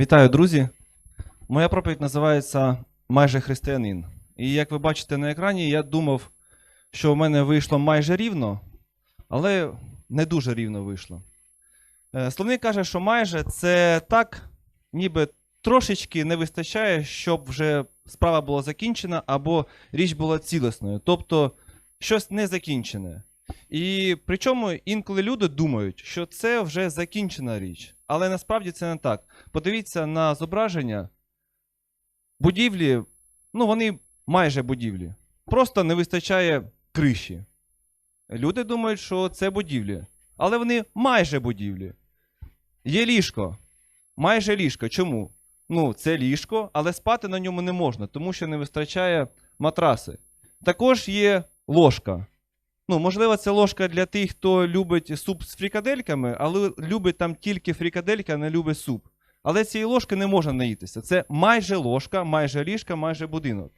Вітаю, друзі! Моя проповідь називається Майже християнин. І як ви бачите на екрані, я думав, що в мене вийшло майже рівно, але не дуже рівно вийшло. Е, Словник каже, що майже це так, ніби трошечки не вистачає, щоб вже справа була закінчена або річ була цілісною. Тобто щось не закінчене. І причому інколи люди думають, що це вже закінчена річ. Але насправді це не так. Подивіться на зображення. Будівлі, ну вони майже будівлі. Просто не вистачає криші. Люди думають, що це будівлі. Але вони майже будівлі. Є ліжко. Майже ліжко. Чому? Ну, це ліжко, але спати на ньому не можна, тому що не вистачає матраси. Також є ложка. Ну, можливо, це ложка для тих, хто любить суп з фрікадельками, але любить там тільки а не любить суп. Але цієї ложки не можна наїтися. Це майже ложка, майже ліжка, майже будинок.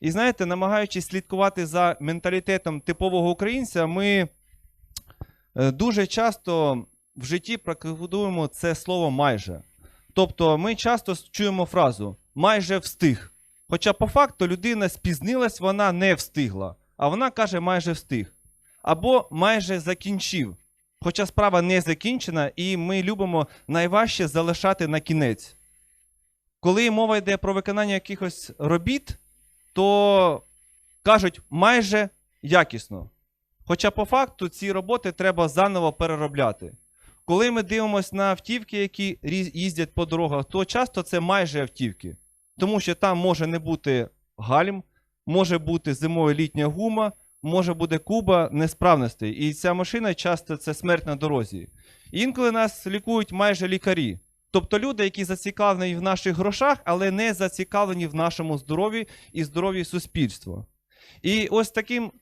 І знаєте, намагаючись слідкувати за менталітетом типового українця, ми е, дуже часто в житті практикуємо це слово майже. Тобто ми часто чуємо фразу майже встиг. Хоча по факту людина спізнилась, вона не встигла, а вона каже майже встиг. Або майже закінчив. Хоча справа не закінчена, і ми любимо найважче залишати на кінець. Коли мова йде про виконання якихось робіт, то кажуть майже якісно. Хоча по факту ці роботи треба заново переробляти. Коли ми дивимося на автівки, які їздять по дорогах, то часто це майже автівки. Тому що там може не бути гальм, може бути зимою літня гума, може бути куба несправностей. І ця машина часто це смерть на дорозі. Інколи нас лікують майже лікарі. Тобто люди, які зацікавлені в наших грошах, але не зацікавлені в нашому здоров'ї і здоров'ї суспільства. І ось таким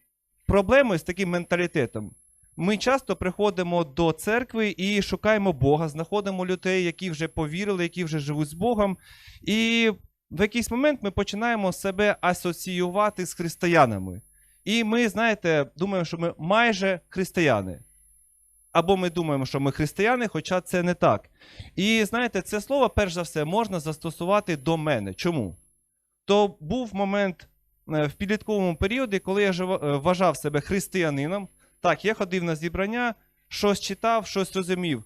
проблемою, з таким менталітетом, ми часто приходимо до церкви і шукаємо Бога, знаходимо людей, які вже повірили, які вже живуть з Богом. І в якийсь момент ми починаємо себе асоціювати з християнами. І ми, знаєте, думаємо, що ми майже християни. Або ми думаємо, що ми християни, хоча це не так. І знаєте, це слово, перш за все, можна застосувати до мене. Чому? То був момент е, в підлітковому періоді, коли я е, вважав себе християнином. Так, я ходив на зібрання, щось читав, щось розумів.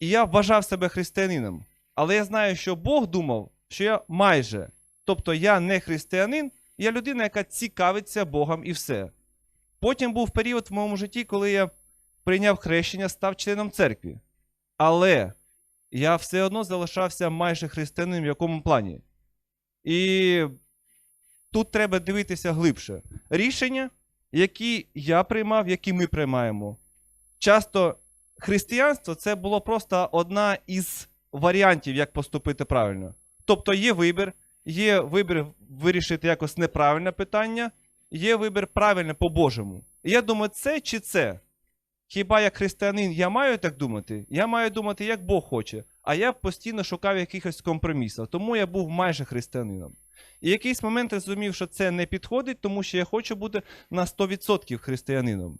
І я вважав себе християнином. Але я знаю, що Бог думав, що я майже. Тобто я не християнин, я людина, яка цікавиться Богом і все. Потім був період в моєму житті, коли я прийняв хрещення, став членом церкви. Але я все одно залишався майже християнином в якому плані. І тут треба дивитися глибше. Рішення, які я приймав, які ми приймаємо. Часто християнство це було просто одна із варіантів, як поступити правильно. Тобто є вибір, є вибір вирішити якось неправильне питання, є вибір правильне по-божому. Я думаю, це чи це? Хіба як християнин я маю так думати? Я маю думати, як Бог хоче. А я постійно шукав якихось компромісів, тому я був майже християнином. І якийсь момент розумів, що це не підходить, тому що я хочу бути на 100% християнином.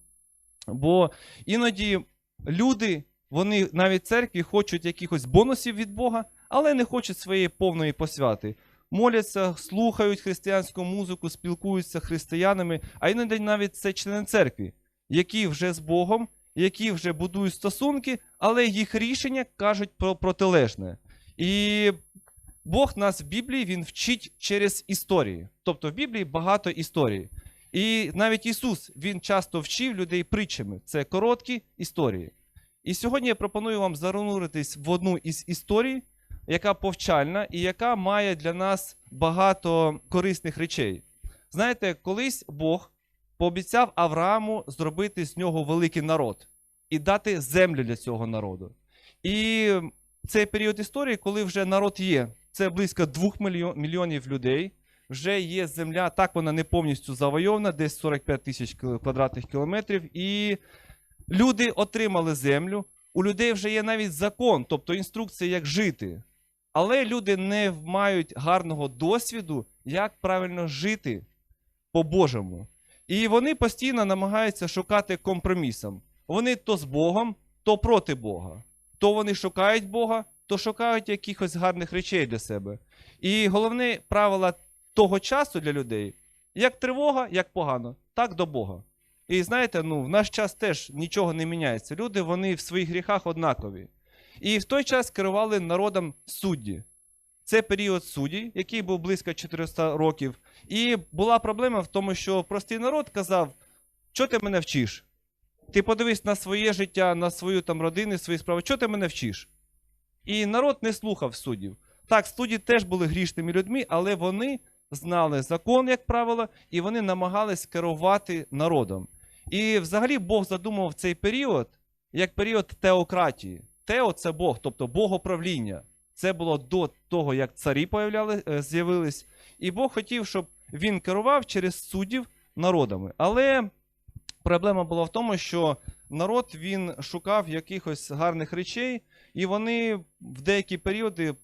Бо іноді люди, вони навіть церкві хочуть якихось бонусів від Бога, але не хочуть своєї повної посвяти. Моляться, слухають християнську музику, спілкуються з християнами, а іноді навіть це члени церкви, які вже з Богом, які вже будують стосунки, але їх рішення кажуть про протилежне. І Бог нас в Біблії він вчить через історії. Тобто в Біблії багато історій. І навіть Ісус він часто вчив людей притчами. Це короткі історії. І сьогодні я пропоную вам зануритись в одну із історій, яка повчальна і яка має для нас багато корисних речей. Знаєте, колись Бог пообіцяв Аврааму зробити з нього великий народ і дати землю для цього народу. І цей період історії, коли вже народ є, це близько 2 мільйонів людей. Вже є земля, так вона не повністю завойована, десь 45 тисяч квадратних кілометрів. І люди отримали землю. У людей вже є навіть закон, тобто інструкція, як жити. Але люди не мають гарного досвіду, як правильно жити по-божому. І вони постійно намагаються шукати компромісом. Вони то з Богом, то проти Бога. То вони шукають Бога, то шукають якихось гарних речей для себе. І головне правило того часу для людей як тривога, як погано, так до Бога. І знаєте, ну, в наш час теж нічого не міняється. Люди вони в своїх гріхах однакові. І в той час керували народом судді. Це період суддів, який був близько 400 років. І була проблема в тому, що простий народ казав: що ти мене вчиш? Ти подивись на своє життя, на свою там родину, свої справи, що ти мене вчиш? І народ не слухав суддів. Так, судді теж були грішними людьми, але вони знали закон, як правило, і вони намагались керувати народом. І взагалі Бог задумав цей період як період теократії. Тео це Бог, тобто богоправління. Це було до того, як царі е, з'явились. І Бог хотів, щоб він керував через суддів народами. Але проблема була в тому, що народ він шукав якихось гарних речей, і вони в деякі періоди е,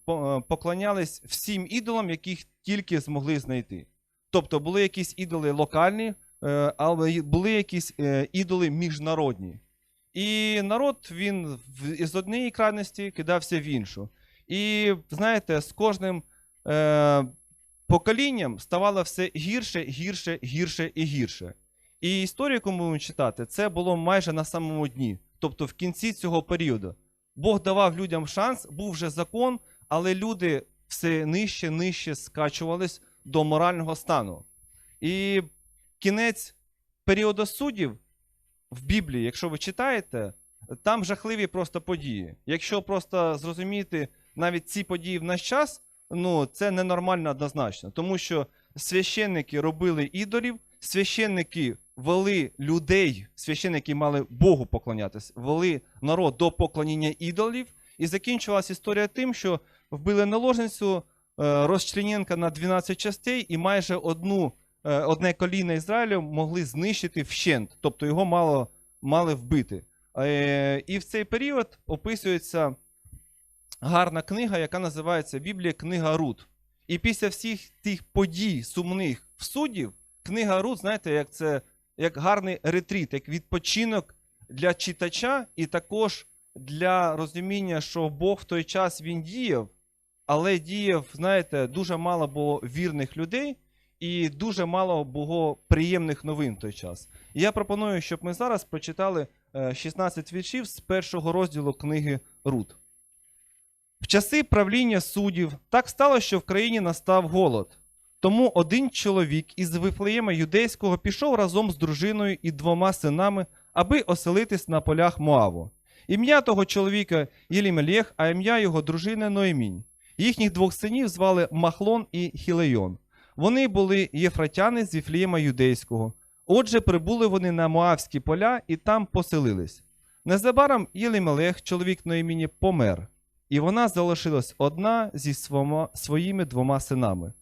поклонялись всім ідолам, яких тільки змогли знайти. Тобто були якісь ідоли локальні, е, але були якісь ідоли міжнародні. І народ він із однієї крайності кидався в іншу. І знаєте, з кожним е, поколінням ставало все гірше, гірше, гірше і гірше. І історію, яку ми будемо читати, це було майже на самому дні, тобто в кінці цього періоду. Бог давав людям шанс, був вже закон, але люди все нижче, нижче скачувались до морального стану. І кінець періоду суддів в Біблії, якщо ви читаєте, там жахливі просто події. Якщо просто зрозуміти навіть ці події в наш час, ну це ненормально однозначно, тому що священники робили ідолів, священники вели людей, священники мали Богу поклонятись, вели народ до поклоніння ідолів. І закінчилась історія тим, що вбили наложницю е, Розчлененка на 12 частей, і майже одну, одне коліно Ізраїлю могли знищити вщент, тобто його мало, мали вбити. Е, І в цей період описується гарна книга, яка називається Біблія Книга Рут. І після всіх тих подій сумних в суддів, книга Рут, знаєте, як це як гарний ретріт, як відпочинок для читача, і також для розуміння, що Бог в той час він діяв, але діяв, знаєте, дуже мало було вірних людей і дуже мало було приємних новин в той час. І я пропоную, щоб ми зараз прочитали е, 16 віршів з першого розділу книги Рут. В часи правління суддів так стало, що в країні настав голод. Тому один чоловік із Вифлеєма юдейського пішов разом з дружиною і двома синами, аби оселитись на полях Моаву. Ім'я того чоловіка Єлімелєх, а ім'я його дружини Ноемінь. Їхніх двох синів звали Махлон і Хілейон. Вони були єфратяни з Віфлеєма юдейського. Отже, прибули вони на Моавські поля і там поселились. Незабаром Єлімелех, чоловік Ноеміні, помер, і вона залишилась одна зі свома, своїми двома синами.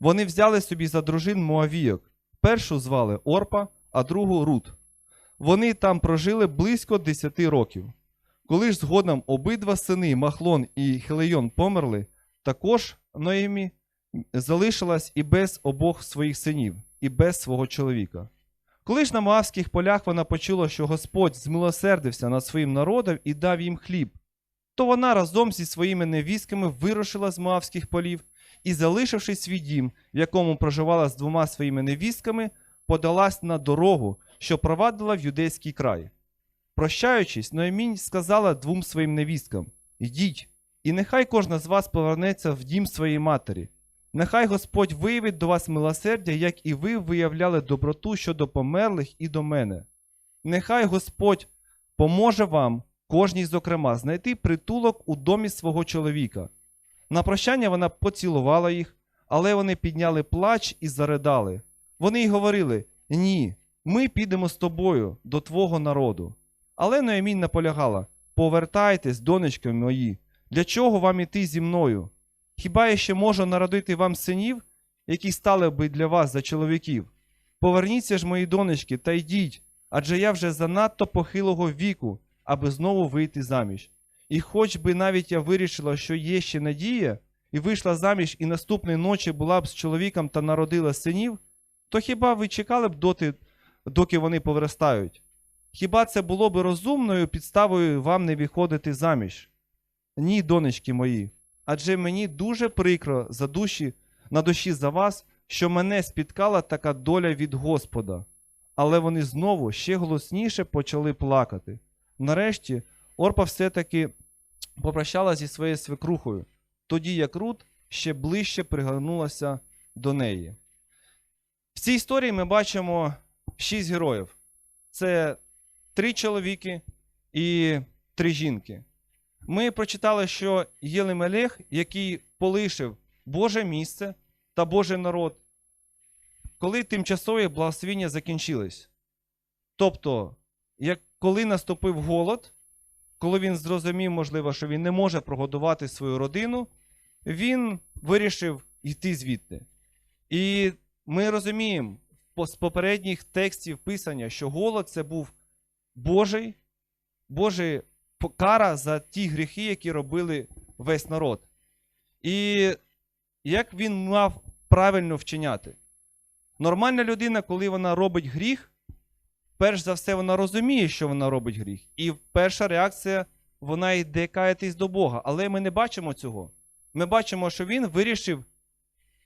Вони взяли собі за дружин Моавійок. Першу звали Орпа, а другу Рут. Вони там прожили близько 10 років. Коли ж згодом обидва сини Махлон і Хелейон померли, також Ноємі залишилась і без обох своїх синів, і без свого чоловіка. Коли ж на Моавських полях вона почула, що Господь змилосердився над своїм народом і дав їм хліб, то вона разом зі своїми невістками вирушила з Моавських полів і, залишивши свій дім, в якому проживала з двома своїми невістками, подалась на дорогу, що провадила в юдейський край. Прощаючись, Ноемінь сказала двом своїм невісткам: Йдіть, і нехай кожна з вас повернеться в дім своєї матері. Нехай Господь виявить до вас милосердя, як і ви виявляли доброту щодо померлих і до мене. Нехай Господь поможе вам, кожній, зокрема, знайти притулок у домі свого чоловіка. На прощання вона поцілувала їх, але вони підняли плач і заридали. Вони й говорили: Ні, ми підемо з тобою до твого народу. Але Ноемінь наполягала: Повертайтесь, донечки мої, для чого вам іти зі мною? Хіба я ще можу народити вам синів, які стали би для вас за чоловіків? Поверніться ж, мої донечки, та йдіть, адже я вже занадто похилого віку, аби знову вийти заміж. І хоч би навіть я вирішила, що є ще надія, і вийшла заміж, і наступної ночі була б з чоловіком та народила синів, то хіба ви чекали б доти, доки вони повиростають? Хіба це було б розумною підставою вам не виходити заміж? Ні, донечки мої, адже мені дуже прикро за душі, на душі за вас, що мене спіткала така доля від Господа. Але вони знову ще голосніше почали плакати. Нарешті Орпа все-таки попрощалася зі своєю свекрухою, тоді як Рут ще ближче пригорнулася до неї. В цій історії ми бачимо шість героїв: це три чоловіки і три жінки. Ми прочитали, що Єлемелех, який полишив Боже місце та Божий народ, коли тимчасові благословіння закінчились. Тобто, як коли наступив голод, коли він зрозумів, можливо, що він не може прогодувати свою родину, він вирішив йти звідти. І ми розуміємо з попередніх текстів писання, що голод це був Божий, Божий кара за ті гріхи, які робили весь народ. І як він мав правильно вчиняти? Нормальна людина, коли вона робить гріх, перш за все вона розуміє, що вона робить гріх. І перша реакція вона йде каятись до Бога. Але ми не бачимо цього. Ми бачимо, що він вирішив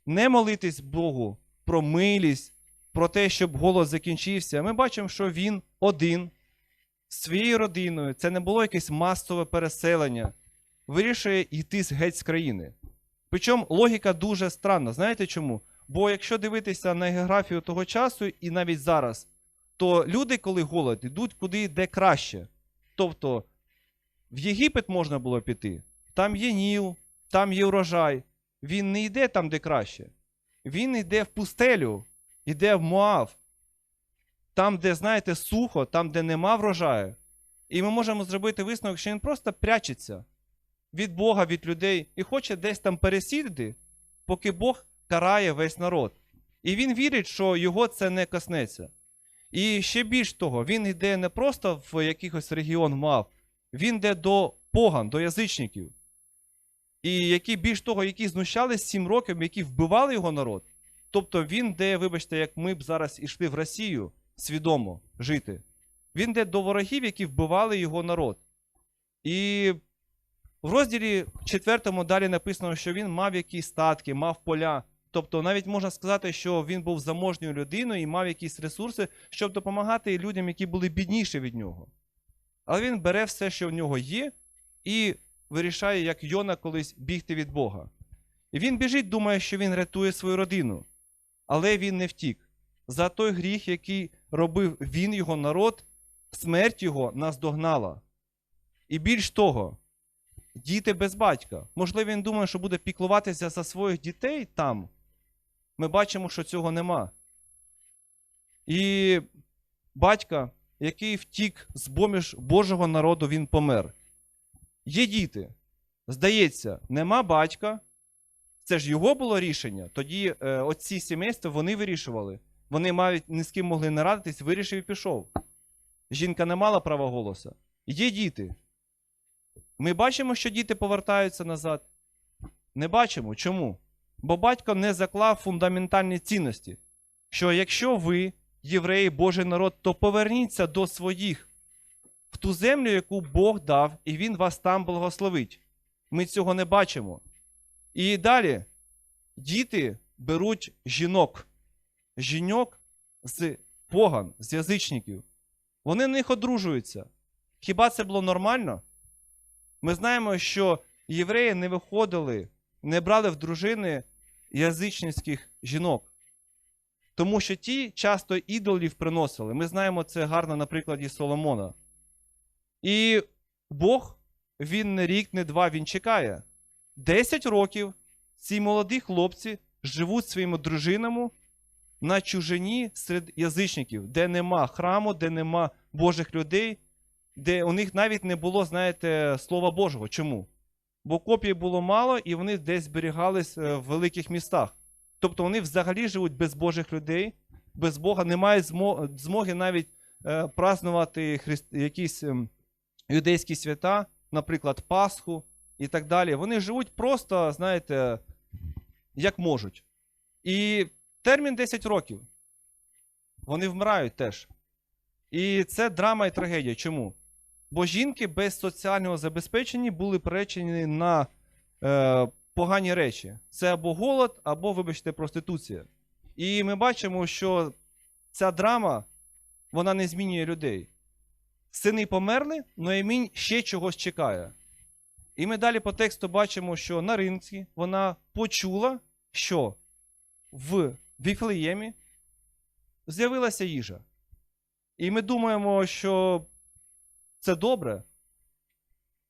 не молитись Богу про милість, про те, щоб голос закінчився. Ми бачимо, що він один своєю родиною, це не було якесь масове переселення, вирішує йти геть з країни. Причому логіка дуже странна. Знаєте чому? Бо якщо дивитися на географію того часу і навіть зараз, то люди, коли голод, йдуть куди йде краще. Тобто в Єгипет можна було піти, там є Ніл, там є урожай. Він не йде там, де краще. Він йде в пустелю, йде в Моав, там, де, знаєте, сухо, там, де нема врожаю. І ми можемо зробити висновок, що він просто прячеться від Бога, від людей і хоче десь там пересідати, поки Бог карає весь народ. І він вірить, що його це не коснеться. І ще більш того, він йде не просто в якийсь регіон мав, він йде до поган, до язичників. І які більш того, які знущались сім років, які вбивали його народ. Тобто він йде, вибачте, як ми б зараз ішли в Росію свідомо жити. Він йде до ворогів, які вбивали його народ. І в розділі 4 далі написано, що він мав якісь статки, мав поля. Тобто, навіть можна сказати, що він був заможньою людиною і мав якісь ресурси, щоб допомагати людям, які були бідніші від нього. Але він бере все, що в нього є, і вирішає, як Йона колись бігти від Бога. І він біжить, думає, що він рятує свою родину. Але він не втік. За той гріх, який робив він, його народ, смерть його наздогнала. І більш того, діти без батька. Можливо, він думає, що буде піклуватися за своїх дітей там. Ми бачимо, що цього нема. І батька, який втік з поміж Божого народу, він помер. Є діти. Здається, нема батька. Це ж його було рішення. Тоді е, оці сімейства вони вирішували. Вони навіть ні з ким могли не радитись, вирішив і пішов. Жінка не мала права голоса. Є діти. Ми бачимо, що діти повертаються назад. Не бачимо. Чому? Бо батько не заклав фундаментальні цінності. Що якщо ви, євреї, Божий народ, то поверніться до своїх в ту землю, яку Бог дав, і Він вас там благословить. Ми цього не бачимо. І далі діти беруть жінок, жінок з поган, з язичників. Вони на них одружуються. Хіба це було нормально? Ми знаємо, що євреї не виходили, не брали в дружини язичницьких жінок. Тому що ті часто ідолів приносили. Ми знаємо це гарно на прикладі Соломона. І Бог, він не рік, не два, він чекає. Десять років ці молоді хлопці живуть своїми дружинами на чужині серед язичників, де нема храму, де нема Божих людей, де у них навіть не було, знаєте, Слова Божого. Чому? Бо копій було мало, і вони десь зберігались е, в великих містах. Тобто вони взагалі живуть без Божих людей, без Бога, не мають змоги навіть е, празнувати якісь ем, юдейські свята, наприклад, Пасху і так далі. Вони живуть просто, знаєте, як можуть. І термін 10 років. Вони вмирають теж. І це драма і трагедія. Чому? Бо жінки без соціального забезпечення були приречені на е, погані речі. Це або голод, або, вибачте, проституція. І ми бачимо, що ця драма вона не змінює людей. Сини померли, Ноемінь ще чогось чекає. І ми далі по тексту бачимо, що на ринці вона почула, що в Віфлеємі з'явилася їжа. І ми думаємо, що це добре.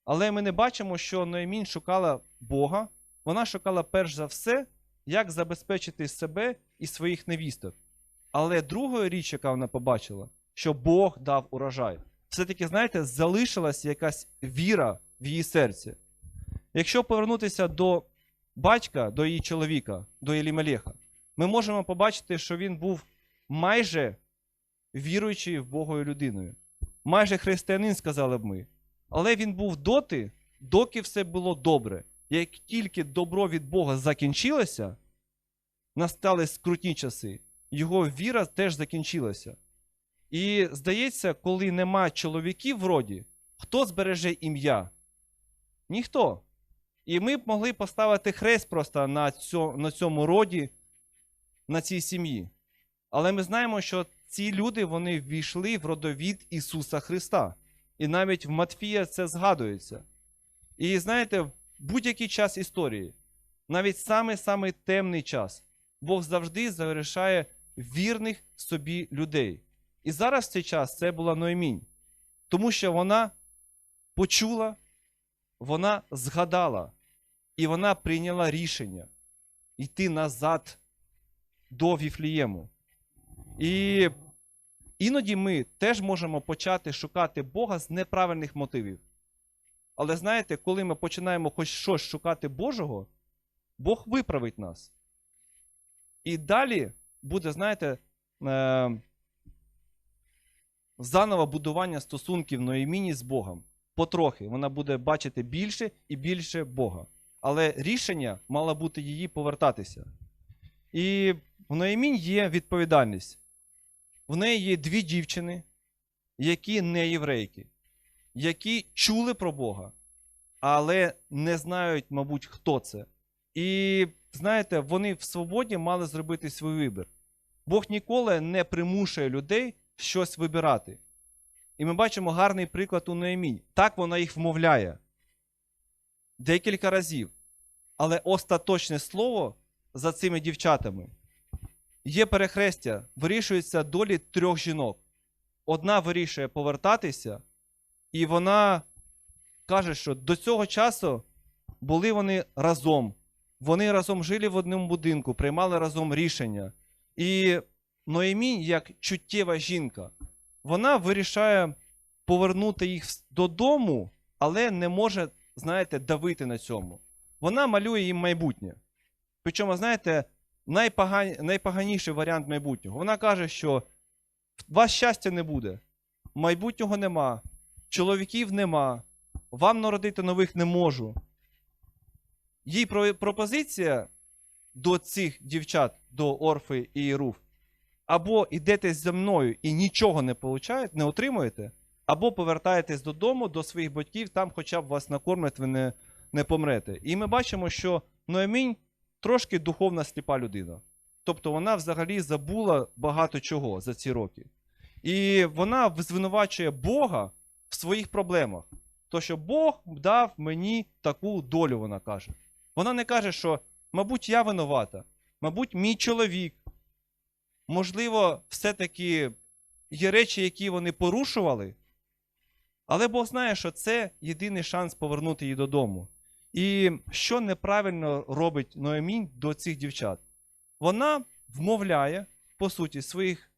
Але ми не бачимо, що Ноемін шукала Бога. Вона шукала перш за все, як забезпечити себе і своїх невісток. Але другою річ, яка вона побачила, що Бог дав урожай. Все-таки, знаєте, залишилася якась віра в її серці. Якщо повернутися до батька, до її чоловіка, до Елімелеха, ми можемо побачити, що він був майже віруючою в Богою людиною. Майже християнин, сказали б ми. Але він був доти, доки все було добре. Як тільки добро від Бога закінчилося, настали скрутні часи, його віра теж закінчилася. І здається, коли нема чоловіків в роді, хто збереже ім'я? Ніхто. І ми б могли поставити хрест просто на цьому, роді, на цій сім'ї. Але ми знаємо, що ці люди вони ввійшли в родовід Ісуса Христа. І навіть в Матфія це згадується. І знаєте, в будь-який час історії, навіть самий-самий темний час, Бог завжди залишає вірних собі людей. І зараз в цей час це була Ноемінь. Тому що вона почула, вона згадала, і вона прийняла рішення йти назад до Віфлієму. І іноді ми теж можемо почати шукати Бога з неправильних мотивів. Але знаєте, коли ми починаємо хоч щось шукати Божого, Бог виправить нас. І далі буде, знаєте, е- заново будування стосунків Ноєміні з Богом. Потрохи вона буде бачити більше і більше Бога. Але рішення мало бути її повертатися. І в Ноємінь є відповідальність. В неї є дві дівчини, які не єврейки, які чули про Бога, але не знають, мабуть, хто це. І знаєте, вони в свободі мали зробити свій вибір. Бог ніколи не примушує людей щось вибирати. І ми бачимо гарний приклад у Ноемінь. Так вона їх вмовляє декілька разів. Але остаточне слово за цими дівчатами є перехрестя, вирішується долі трьох жінок. Одна вирішує повертатися, і вона каже, що до цього часу були вони разом. Вони разом жили в одному будинку, приймали разом рішення. І Ноемінь, як чуттєва жінка, вона вирішає повернути їх додому, але не може, знаєте, давити на цьому. Вона малює їм майбутнє. Причому, знаєте, найпоган... найпоганіший варіант майбутнього. Вона каже, що вас щастя не буде, майбутнього нема, чоловіків нема, вам народити нових не можу. Їй пропозиція до цих дівчат, до Орфи і Руф, або йдете зі мною і нічого не получаєте, не отримуєте, або повертаєтесь додому до своїх батьків, там хоча б вас накормлять, ви не, не помрете. І ми бачимо, що Ноемінь трошки духовна сліпа людина. Тобто вона взагалі забула багато чого за ці роки. І вона звинувачує Бога в своїх проблемах. То, що Бог дав мені таку долю, вона каже. Вона не каже, що, мабуть, я винувата, мабуть, мій чоловік. Можливо, все-таки є речі, які вони порушували, але Бог знає, що це єдиний шанс повернути її додому. І що неправильно робить Ноемінь до цих дівчат? Вона вмовляє, по суті, своїх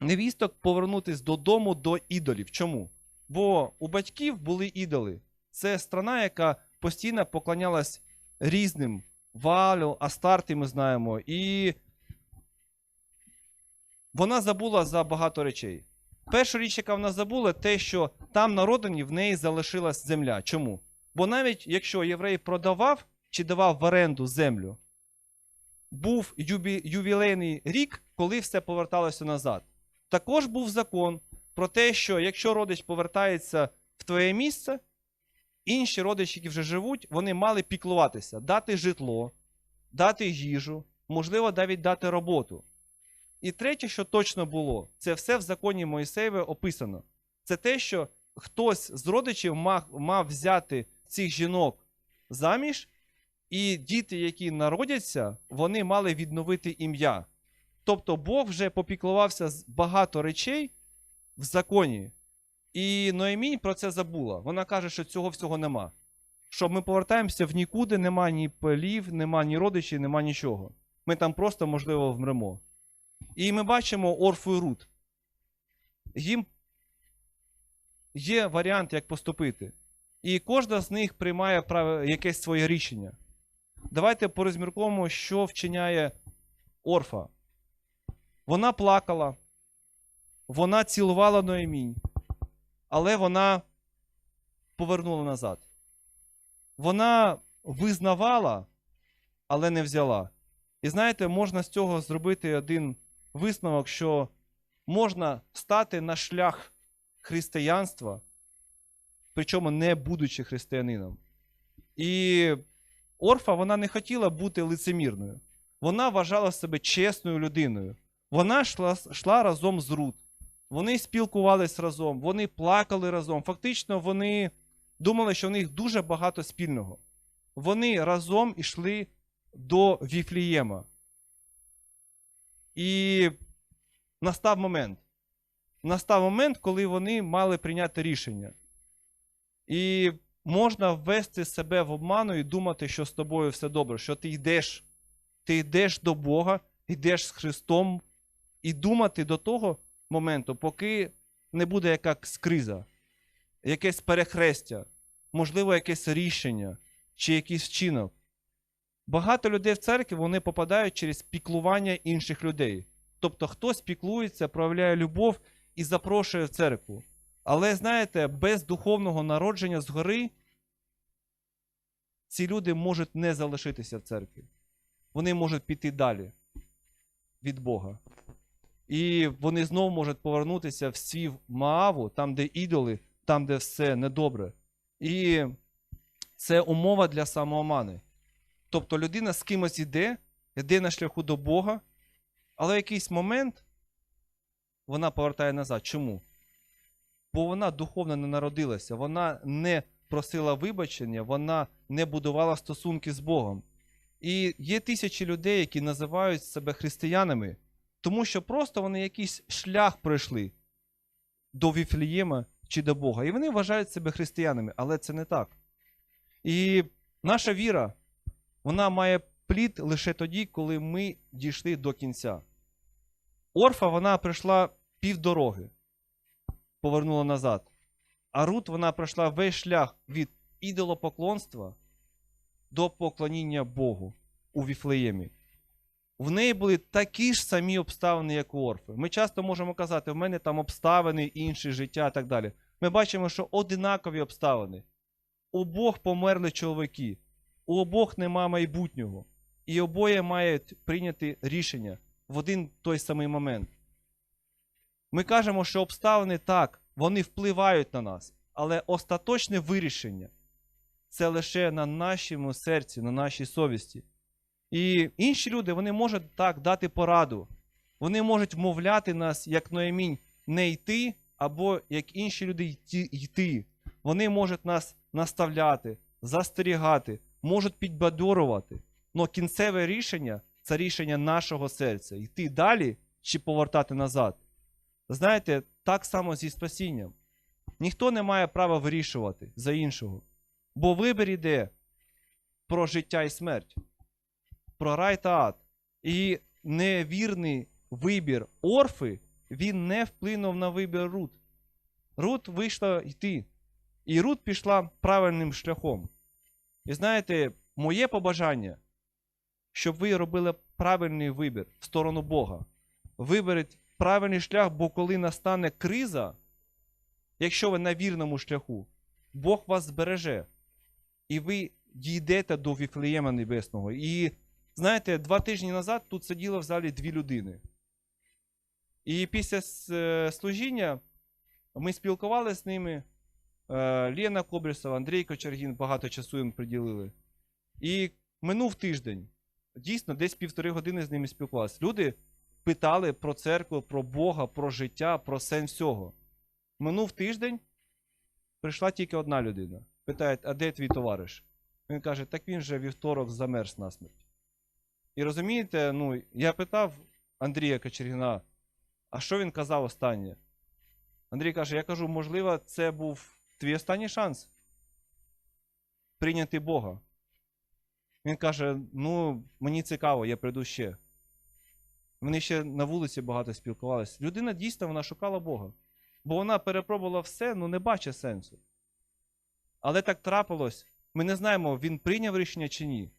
невісток повернутися додому до ідолів. Чому? Бо у батьків були ідоли. Це страна, яка постійно поклонялась різним Валю, Астарті, ми знаємо. І вона забула за багато речей. Перша річ, яка вона забула, те, що там на родині в неї залишилась земля. Чому? Бо навіть якщо єврей продавав чи давав в оренду землю, був ювілейний рік, коли все поверталося назад. Також був закон про те, що якщо родич повертається в твоє місце, інші родичі, які вже живуть, вони мали піклуватися, дати житло, дати їжу, можливо, навіть дати роботу. І третє, що точно було, це все в законі Моїсеєве описано. Це те, що хтось з родичів мав, мав взяти цих жінок заміж, і діти, які народяться, вони мали відновити ім'я. Тобто Бог вже попіклувався з багато речей в законі. І Ноемінь про це забула. Вона каже, що цього всього нема. Що ми повертаємося в нікуди, нема ні полів, нема ні родичів, нема нічого. Ми там просто, можливо, вмремо. І ми бачимо Орфу і Рут. Їм є варіант, як поступити. І кожна з них приймає якесь своє рішення. Давайте порозміркуємо, що вчиняє Орфа. Вона плакала, вона цілувала Ноемінь, але вона повернула назад. Вона визнавала, але не взяла. І знаєте, можна з цього зробити один висновок, що можна стати на шлях християнства, причому не будучи християнином. І Орфа вона не хотіла бути лицемірною. Вона вважала себе чесною людиною. Вона йшла, йшла разом з Рут. Вони спілкувались разом, вони плакали разом. Фактично, вони думали, що в них дуже багато спільного. Вони разом ішли до Віфлієма. І настав момент. Настав момент, коли вони мали прийняти рішення. І можна ввести себе в обману і думати, що з тобою все добре, що ти йдеш, ти йдеш до Бога, йдеш з Христом, і думати до того моменту, поки не буде якась криза, якесь перехрестя, можливо, якесь рішення чи якийсь вчинок. Багато людей в церкві вони попадають через піклування інших людей. Тобто хтось піклується, проявляє любов і запрошує в церкву. Але знаєте, без духовного народження згори ці люди можуть не залишитися в церкві. Вони можуть піти далі від Бога. І вони знову можуть повернутися в свій Мааву, там, де ідоли, там, де все недобре. І це умова для самоомани. Тобто людина з кимось іде, йде на шляху до Бога, але в якийсь момент вона повертає назад. Чому? Бо вона духовно не народилася, вона не просила вибачення, вона не будувала стосунки з Богом. І є тисячі людей, які називають себе християнами, тому що просто вони якийсь шлях пройшли до Віфлієма чи до Бога. І вони вважають себе християнами, але це не так. І наша віра, вона має плід лише тоді, коли ми дійшли до кінця. Орфа вона прийшла півдороги, повернула назад. А Рут вона пройшла весь шлях від ідолопоклонства до поклоніння Богу у Віфлеємі. В неї були такі ж самі обставини, як у Орфи. Ми часто можемо казати, в мене там обставини, інші життя і так далі. Ми бачимо, що одинакові обставини. У обох померли чоловіки, у обох нема майбутнього. І обоє мають прийняти рішення в один той самий момент. Ми кажемо, що обставини так, вони впливають на нас, але остаточне вирішення це лише на нашому серці, на нашій совісті. І інші люди вони можуть так дати пораду. Вони можуть вмовляти нас, як Ноемінь, не йти, або як інші люди йти. йти. Вони можуть нас наставляти, застерігати, можуть підбадьорувати. Но кінцеве рішення це рішення нашого серця. Йти далі чи повертати назад. Знаєте, так само зі спасінням. Ніхто не має права вирішувати за іншого. Бо вибір іде про життя і смерть, про рай та ад. І невірний вибір Орфи він не вплинув на вибір Рут. Рут вийшла йти. І Рут пішла правильним шляхом. І знаєте, моє побажання, щоб ви робили правильний вибір в сторону Бога. Виберіть правильний шлях, бо коли настане криза, якщо ви на вірному шляху, Бог вас збереже. І ви дійдете до Віфлеєма Небесного. І знаєте, два тижні назад тут сиділо в залі дві людини. І після е, служіння Ми спілкувалися з ними. Е, Лена Кобрісова, Андрій Кочергін багато часу їм приділили. І минув тиждень. Дійсно, десь півтори години з ними спілкувалися. Люди питали про церкву, про Бога, про життя, про сенс всього. Минув тиждень, прийшла тільки одна людина. Питає, а де твій товариш? Він каже, так він же вівторок замерз насмерть. І розумієте, ну, я питав Андрія Кочергіна, а що він казав останнє? Андрій каже: я кажу, можливо, це був твій останній шанс прийняти Бога. Він каже: ну, мені цікаво, я прийду ще. Вони ще на вулиці багато спілкувалися. Людина дійсно вона шукала Бога. Бо вона перепробувала все, ну не бачить сенсу. Але так трапилось. Ми не знаємо, він прийняв рішення чи ні.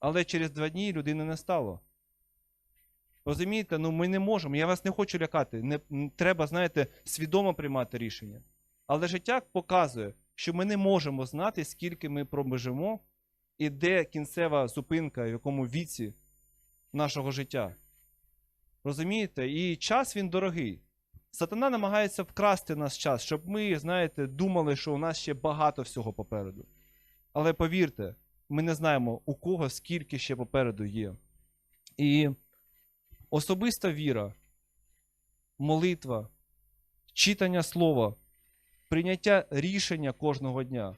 Але через два дні людини не стало. Розумієте, ну ми не можемо. Я вас не хочу лякати. Не, м, треба, знаєте, свідомо приймати рішення. Але життя показує, що ми не можемо знати, скільки ми пробежимо і де кінцева зупинка, в якому віці нашого життя. Розумієте? І час він дорогий. Сатана намагається вкрасти наш час, щоб ми, знаєте, думали, що у нас ще багато всього попереду. Але повірте, ми не знаємо, у кого скільки ще попереду є. І особиста віра, молитва, читання слова, прийняття рішення кожного дня,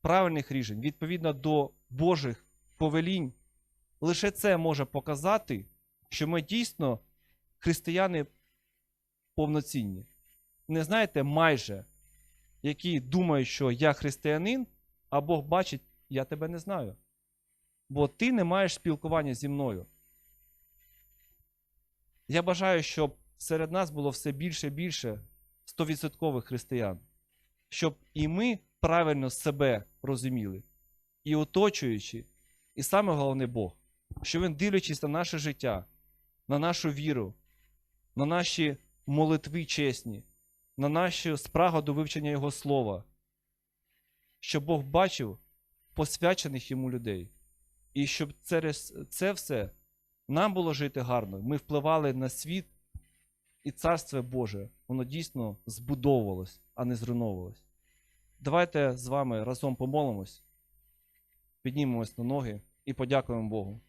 правильних рішень, відповідно до Божих повелінь, лише це може показати, що ми дійсно християни повноцінні. Не знаєте, майже, які думають, що я християнин, а Бог бачить, я тебе не знаю. Бо ти не маєш спілкування зі мною. Я бажаю, щоб серед нас було все більше і більше 100% християн, щоб і ми правильно себе розуміли, і оточуючи, і саме головне Бог, що Він, дивлячись на наше життя, на нашу віру, на наші молитви чесні, на нашу спрагу до вивчення Його слова, щоб Бог бачив посвячених йому людей. І щоб через це все нам було жити гарно, ми впливали на світ, і Царство Боже, воно дійсно збудовувалось, а не зруйновувалось. Давайте з вами разом помолимось, піднімемось на ноги і подякуємо Богу.